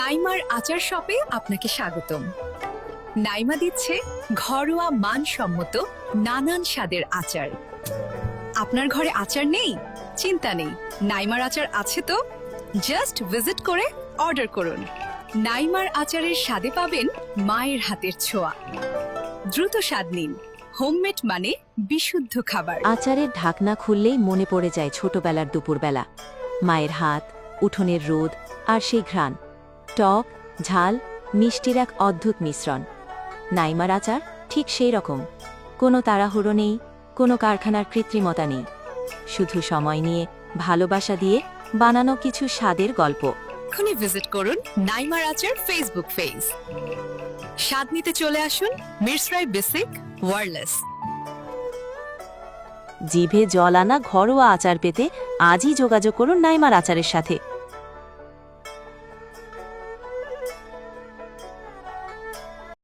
Neymar আচার শপে আপনাকে স্বাগতম। নাইমা দিচ্ছে ঘরোয়া মানসম্মত নানান স্বাদের আচার। আপনার ঘরে আচার নেই? চিন্তা নেই। নাইমার আচার আছে তো? জাস্ট ভিজিট করে অর্ডার করুন। নাইমার আচারের স্বাদে পাবেন মায়ের হাতের ছোঁয়া। দ্রুত স্বাদ নিন। হোমমেড মানে বিশুদ্ধ খাবার। আচারের ঢাকনা খুললেই মনে পড়ে যায় ছোটবেলার দুপুরবেলা। মায়ের হাত, উঠোনের রোদ আর সেই ঘ্রাণ। টক ঝাল মিষ্টির এক অদ্ভুত মিশ্রণ। নাইমার আচার ঠিক সেই রকম। কোনো তাড়াহুড়ো নেই কোনো কারখানার কৃত্রিমতা নেই। শুধু সময় নিয়ে ভালোবাসা দিয়ে বানানো কিছু স্বাদের গল্প। এখনই ভিজিট করুন নাইমার আচার ফেসবুক পেজ স্বাদ নিতে চলে আসুন মিরসরাই বেসিক ওয়ারলেস। জিভে জল আনা ঘরোয়া আচার পেতে আজই যোগাযোগ করুন নাইমার আচারের সাথে।